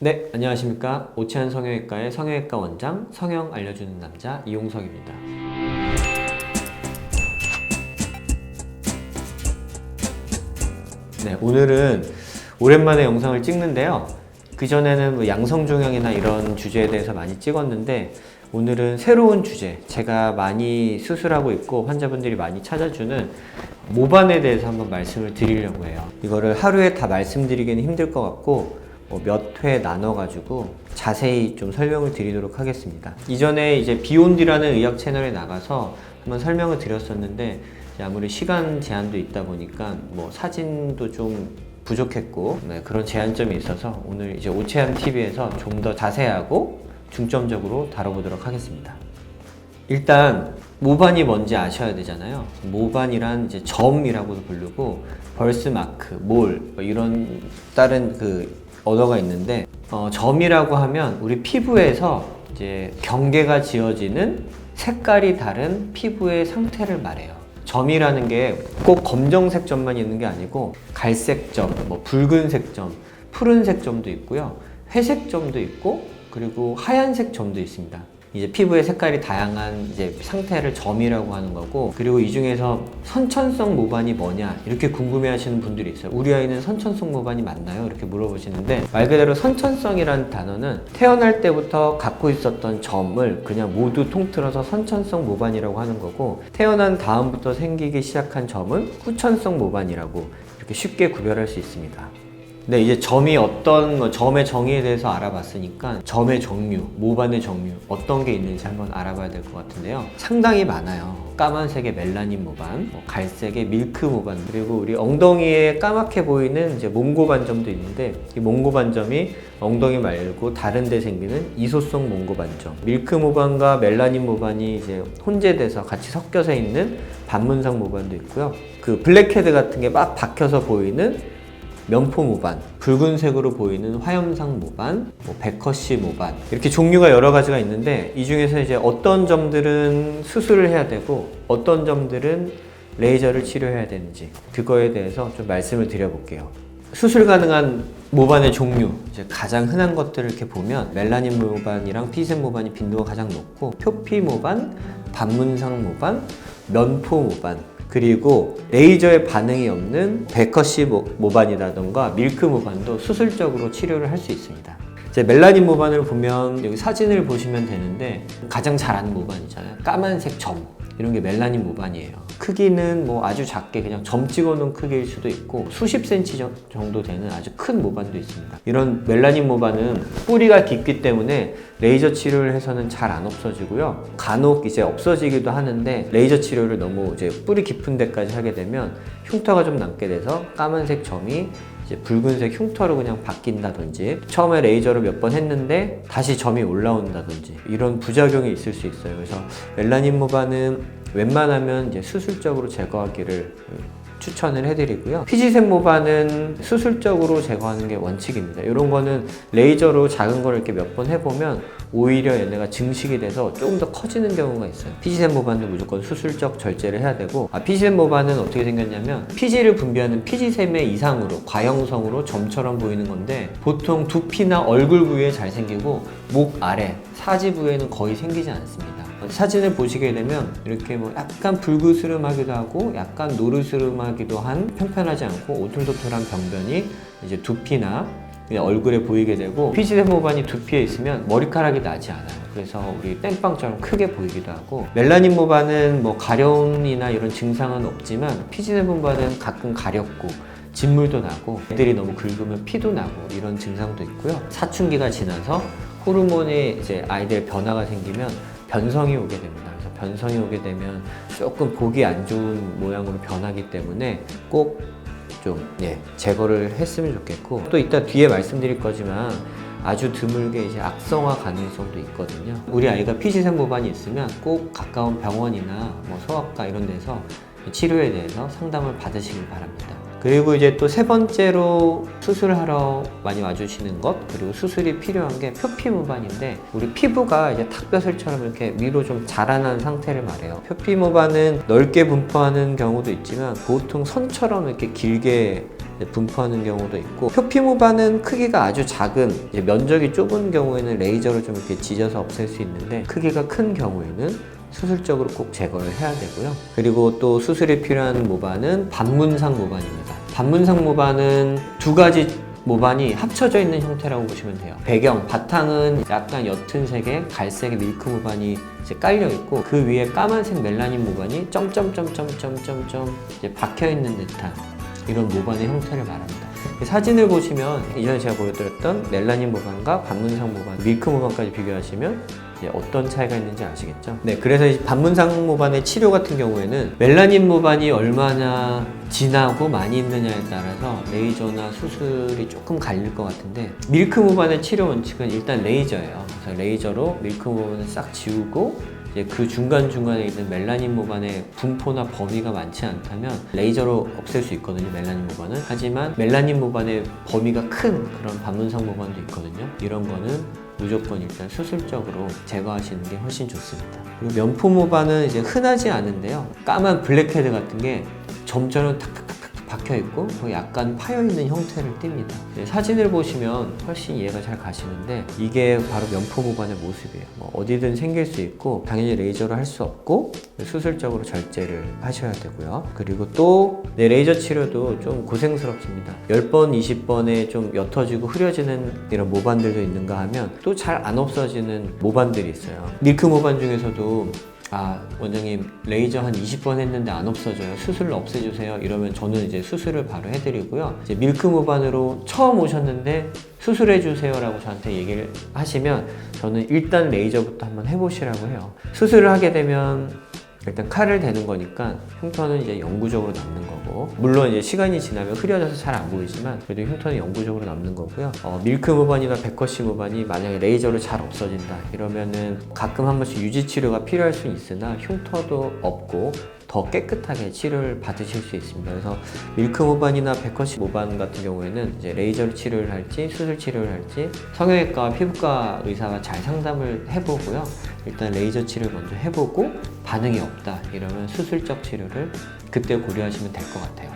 네, 안녕하십니까. 오치안 성형외과의 성형외과 원장, 성형 알려주는 남자 이용석입니다. 네, 오늘은 오랜만에 영상을 찍는데요. 그전에는 뭐 양성종양이나 이런 주제에 대해서 많이 찍었는데 오늘은 새로운 주제, 제가 많이 수술하고 있고 환자분들이 많이 찾아주는 모반에 대해서 한번 말씀을 드리려고 해요. 이거를 하루에 다 말씀드리기는 힘들 것 같고 뭐 몇 회 나눠가지고 자세히 좀 설명을 드리도록 하겠습니다. 이전에 이제 비욘디라는 의학 채널에 나가서 한번 설명을 드렸었는데 아무리 시간 제한도 있다 보니까 뭐 사진도 좀 부족했고 네, 그런 제한점이 있어서 오늘 이제 오체안 TV에서 좀 더 자세하고 중점적으로 다뤄보도록 하겠습니다. 일단 모반이 뭔지 아셔야 되잖아요. 모반이란 이제 점이라고도 부르고 벌스 마크, 몰 뭐 이런 다른 그 언어가 있는데 어, 점이라고 하면 우리 피부에서 이제 경계가 지어지는 색깔이 다른 피부의 상태를 말해요. 점이라는 게 꼭 검정색 점만 있는 게 아니고 갈색 점, 뭐 붉은색 점, 푸른색 점도 있고요. 회색 점도 있고 그리고 하얀색 점도 있습니다. 이제 피부의 색깔이 다양한 이제 상태를 점이라고 하는 거고 그리고 이 중에서 선천성 모반이 뭐냐 이렇게 궁금해 하시는 분들이 있어요 우리 아이는 선천성 모반이 맞나요? 이렇게 물어보시는데 말 그대로 선천성이라는 단어는 태어날 때부터 갖고 있었던 점을 그냥 모두 통틀어서 선천성 모반이라고 하는 거고 태어난 다음부터 생기기 시작한 점은 후천성 모반이라고 이렇게 쉽게 구별할 수 있습니다 네, 이제 점이 어떤 거, 점의 정의에 대해서 알아봤으니까 점의 종류, 모반의 종류 어떤 게 있는지 한번 알아봐야 될 것 같은데요. 상당히 많아요. 까만색의 멜라닌 모반, 뭐 갈색의 밀크 모반, 그리고 우리 엉덩이에 까맣게 보이는 이제 몽고반점도 있는데 이 몽고반점이 엉덩이 말고 다른 데 생기는 이소성 몽고반점. 밀크 모반과 멜라닌 모반이 이제 혼재돼서 같이 섞여서 있는 반문상 모반도 있고요. 그 블랙헤드 같은 게 막 박혀서 보이는 면포 모반, 붉은색으로 보이는 화염상 모반, 뭐 베커시 모반 이렇게 종류가 여러 가지가 있는데 이 중에서 이제 어떤 점들은 수술을 해야 되고 어떤 점들은 레이저를 치료해야 되는지 그거에 대해서 좀 말씀을 드려볼게요. 수술 가능한 모반의 종류 이제 가장 흔한 것들을 이렇게 보면 멜라닌 모반이랑 피셋 모반이 빈도가 가장 높고 표피 모반, 반문상 모반, 면포 모반 그리고 레이저에 반응이 없는 베커시 모- 모반이라던가 밀크 모반도 수술적으로 치료를 할 수 있습니다. 이제 멜라닌 모반을 보면 여기 사진을 보시면 되는데 가장 잘 아는 모반이잖아요. 까만색 점 이런 게 멜라닌 모반이에요. 크기는 뭐 아주 작게 그냥 점 찍어놓은 크기일 수도 있고 수십 센치 정- 정도 되는 아주 큰 모반도 있습니다. 이런 멜라닌 모반은 뿌리가 깊기 때문에 레이저 치료를 해서는 잘 안 없어지고요. 간혹 이제 없어지기도 하는데 레이저 치료를 너무 이제 뿌리 깊은 데까지 하게 되면 흉터가 좀 남게 돼서 까만색 점이 이제 붉은색 흉터로 그냥 바뀐다든지 처음에 레이저를 몇 번 했는데 다시 점이 올라온다든지 이런 부작용이 있을 수 있어요. 그래서 멜라닌 모반은 웬만하면 이제 수술적으로 제거하기를 추천을 해드리고요. 피지샘 모반은 수술적으로 제거하는 게 원칙입니다. 이런 거는 레이저로 작은 걸 이렇게 몇 번 해보면 오히려 얘네가 증식이 돼서 조금 더 커지는 경우가 있어요. 피지샘 모반도 무조건 수술적 절제를 해야 되고 아, 피지샘 모반은 어떻게 생겼냐면 피지를 분비하는 피지샘의 이상으로 과형성으로 점처럼 보이는 건데 보통 두피나 얼굴 부위에 잘 생기고 목 아래 사지 부위에는 거의 생기지 않습니다. 사진을 보시게 되면 이렇게 뭐 약간 불그스름하기도 하고 약간 노르스름하기도 한 편편하지 않고 오툴도툴한 병변이 이제 두피나 그냥 얼굴에 보이게 되고 피지샘 모반이 두피에 있으면 머리카락이 나지 않아요. 그래서 우리 땜빵처럼 크게 보이기도 하고 멜라닌 모반은 뭐 가려움이나 이런 증상은 없지만 피지샘 모반은 가끔 가렵고 진물도 나고 애들이 너무 긁으면 피도 나고 이런 증상도 있고요. 사춘기가 지나서 호르몬의 이제 아이들 변화가 생기면 변성이 오게 됩니다. 변성이 오게 되면 조금 보기 안 좋은 모양으로 변하기 때문에 꼭 좀 예, 제거를 했으면 좋겠고 또 이따 뒤에 말씀드릴 거지만 아주 드물게 이제 악성화 가능성도 있거든요. 우리 아이가 피지샘 모반이 있으면 꼭 가까운 병원이나 뭐 소아과 이런 데서 치료에 대해서 상담을 받으시길 바랍니다. 그리고 이제 또 세 번째로 수술하러 많이 와주시는 것 그리고 수술이 필요한 게 표피 모반인데 우리 피부가 이제 탁벼슬처럼 이렇게 위로 좀 자라난 상태를 말해요. 표피 모반은 넓게 분포하는 경우도 있지만 보통 선처럼 이렇게 길게 분포하는 경우도 있고 표피 모반은 크기가 아주 작은 면적이 좁은 경우에는 레이저로 좀 이렇게 지져서 없앨 수 있는데 크기가 큰 경우에는 수술적으로 꼭 제거를 해야 되고요. 그리고 또 수술이 필요한 모반은 반문상 모반입니다. 반문상 모반은 두 가지 모반이 합쳐져 있는 형태라고 보시면 돼요. 배경, 바탕은 약간 옅은 색의 갈색의 밀크 모반이 깔려 있고 그 위에 까만색 멜라닌 모반이 점점점점점점점 이제 박혀 있는 듯한 이런 모반의 형태를 말합니다. 이 사진을 보시면 이전에 제가 보여드렸던 멜라닌 모반과 반문상 모반, 밀크 모반까지 비교하시면 어떤 차이가 있는지 아시겠죠? 네, 그래서 이 반문상 모반의 치료 같은 경우에는 멜라닌 모반이 얼마나 진하고 많이 있느냐에 따라서 레이저나 수술이 조금 갈릴 것 같은데 밀크 모반의 치료 원칙은 일단 레이저예요. 그래서 레이저로 밀크 모반을 싹 지우고 그 중간중간에 있는 멜라닌 모반의 분포나 범위가 많지 않다면 레이저로 없앨 수 있거든요 멜라닌 모반은 하지만 멜라닌 모반의 범위가 큰 그런 반문상 모반도 있거든요 이런 거는 무조건 일단 수술적으로 제거하시는 게 훨씬 좋습니다. 그리고 면포 모반은 이제 흔하지 않은데요. 까만 블랙헤드 같은 게 점처럼 탁탁탁탁 박혀 있고 약간 파여 있는 형태를 띱니다. 네, 사진을 보시면 훨씬 이해가 잘 가시는데 이게 바로 면포 모반의 모습이에요. 뭐 어디든 생길 수 있고 당연히 레이저로 할 수 없고 수술적으로 절제를 하셔야 되고요. 그리고 또 네, 레이저 치료도 좀 고생스럽습니다. 10번, 20번에 좀 옅어지고 흐려지는 이런 모반들도 있는가 하면 또 잘 안 없어지는 모반들이 있어요. 밀크 모반 중에서도 아 원장님 레이저 한 20번 했는데 안 없어져요. 수술로 없애주세요. 이러면 저는 이제 수술을 바로 해드리고요. 이제 밀크 모반으로 처음 오셨는데 수술해주세요 라고 저한테 얘기를 하시면 저는 일단 레이저부터 한번 해보시라고 해요. 수술을 하게 되면 일단 칼을 대는 거니까 흉터는 이제 영구적으로 남는 거고 물론 이제 시간이 지나면 흐려져서 잘 안 보이지만 그래도 흉터는 영구적으로 남는 거고요 어, 밀크 모반이나 백커시 모반이 만약에 레이저로 잘 없어진다 이러면은 가끔 한 번씩 유지 치료가 필요할 수 있으나 흉터도 없고 더 깨끗하게 치료를 받으실 수 있습니다. 그래서 밀크 모반이나 백커시 모반 같은 경우에는 이제 레이저 치료를 할지 수술 치료를 할지 성형외과 피부과 의사가 잘 상담을 해보고요. 일단 레이저 치료를 먼저 해보고 반응이 없다 이러면 수술적 치료를 그때 고려하시면 될 것 같아요.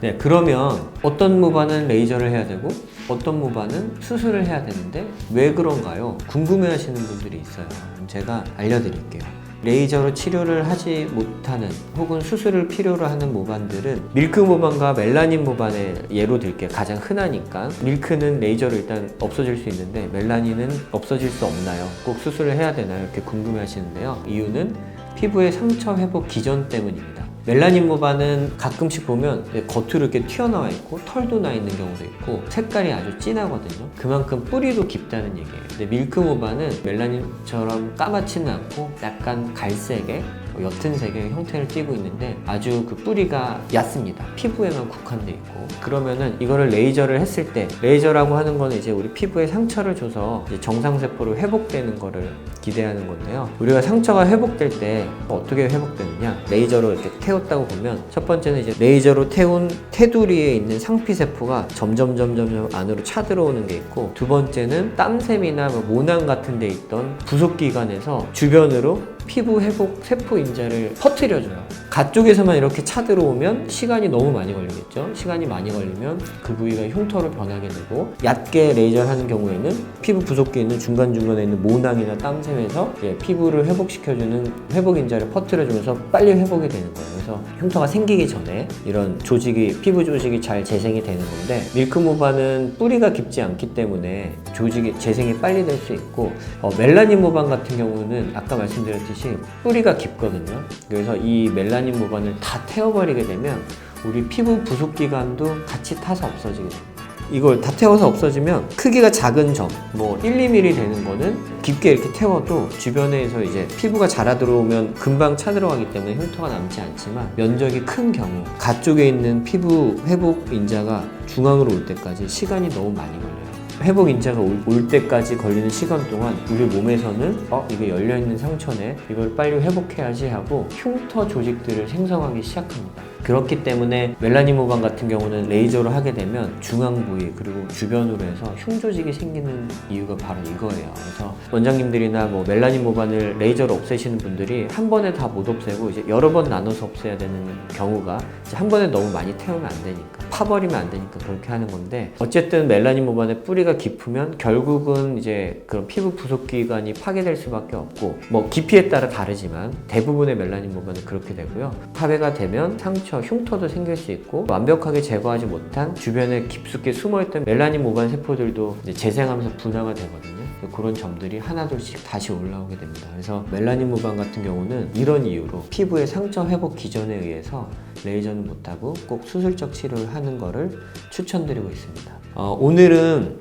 네, 그러면 어떤 모반은 레이저를 해야 되고 어떤 모반은 수술을 해야 되는데 왜 그런가요? 궁금해 하시는 분들이 있어요. 제가 알려드릴게요. 레이저로 치료를 하지 못하는 혹은 수술을 필요로 하는 모반들은 밀크 모반과 멜라닌 모반의 예로 들게 가장 흔하니까 밀크는 레이저로 일단 없어질 수 있는데 멜라닌은 없어질 수 없나요? 꼭 수술을 해야 되나요? 이렇게 궁금해 하시는데요. 이유는 피부의 상처 회복 기전 때문입니다. 멜라닌 모반은 가끔씩 보면 겉으로 이렇게 튀어나와 있고 털도 나 있는 경우도 있고 색깔이 아주 진하거든요. 그만큼 뿌리도 깊다는 얘기예요. 근데 밀크 모반은 멜라닌처럼 까맣지는 않고 약간 갈색의 뭐 옅은 색의 형태를 띠고 있는데 아주 그 뿌리가 얕습니다. 피부에만 국한돼 있고 그러면은 이거를 레이저를 했을 때 레이저라고 하는 거는 이제 우리 피부에 상처를 줘서 정상세포로 회복되는 거를 기대하는 건데요. 우리가 상처가 회복될 때 어떻게 회복되느냐? 레이저로 이렇게 태웠다고 보면 첫 번째는 이제 레이저로 태운 테두리에 있는 상피세포가 점점 점점 안으로 차들어오는 게 있고 두 번째는 땀샘이나 뭐 모낭 같은 데 있던 부속기관에서 주변으로 피부 회복 세포 인자를 퍼뜨려줘요. 가 쪽에서만 이렇게 차 들어오면 시간이 너무 많이 걸리겠죠. 시간이 많이 걸리면 그 부위가 흉터로 변하게 되고 얕게 레이저를 하는 경우에는 피부 부속기에 있는 중간중간에 있는 모낭이나 땀샘에서 피부를 회복시켜주는 회복 인자를 퍼뜨려주면서 빨리 회복이 되는 거예요. 그래서 흉터가 생기기 전에 이런 조직이 피부 조직이 잘 재생이 되는 건데 밀크 모반은 뿌리가 깊지 않기 때문에 조직이 재생이 빨리 될 수 있고 어, 멜라닌 모반 같은 경우는 아까 말씀드렸듯이 뿌리가 깊거든요. 그래서 이 멜라닌 모반을 다 태워버리게 되면 우리 피부 부속 기관도 같이 타서 없어지게 됩니다. 이걸 다 태워서 없어지면 크기가 작은 점, 뭐 1, 2mm 되는 거는 깊게 이렇게 태워도 주변에서 이제 피부가 자라 들어오면 금방 차들어가기 때문에 흉터가 남지 않지만 면적이 큰 경우 가 쪽에 있는 피부 회복 인자가 중앙으로 올 때까지 시간이 너무 많이 걸려요. 회복 인자가 올, 올 때까지 걸리는 시간 동안 우리 몸에서는 어 이게 열려 있는 상처네 이걸 빨리 회복해야지 하고 흉터 조직들을 생성하기 시작합니다. 그렇기 때문에 멜라닌 모방 같은 경우는 레이저로 하게 되면 중앙 부위 그리고 주변으로 해서 흉조직이 생기는 이유가 바로 이거예요. 그래서 원장님들이나 뭐 멜라닌 모반을 레이저로 없애시는 분들이 한 번에 다 못 없애고 이제 여러 번 나눠서 없애야 되는 경우가 한 번에 너무 많이 태우면 안 되니까 파버리면 안 되니까 그렇게 하는 건데 어쨌든 멜라닌 모반의 뿌리가 깊으면 결국은 이제 그런 피부 부속 기관이 파괴될 수밖에 없고 뭐 깊이에 따라 다르지만 대부분의 멜라닌 모반은 그렇게 되고요. 파괴가 되면 상처, 흉터도 생길 수 있고 완벽하게 제거하지 못한 주변에 깊숙이 숨어있던 멜라닌 모반 세포들도 재생하면서 분화가 되거든요. 그런 점들이 하나둘씩 다시 올라오게 됩니다. 그래서 멜라닌 모반 같은 경우는 이런 이유로 피부의 상처 회복 기전에 의해서 레이저는 못하고 꼭 수술적 치료를 하는 거를 추천드리고 있습니다. 어, 오늘은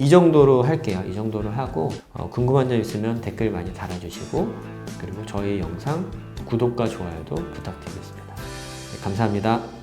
이 정도로 할게요. 이 정도로 하고 어, 궁금한 점 있으면 댓글 많이 달아주시고 그리고 저희 영상 구독과 좋아요도 부탁드리겠습니다. 네, 감사합니다.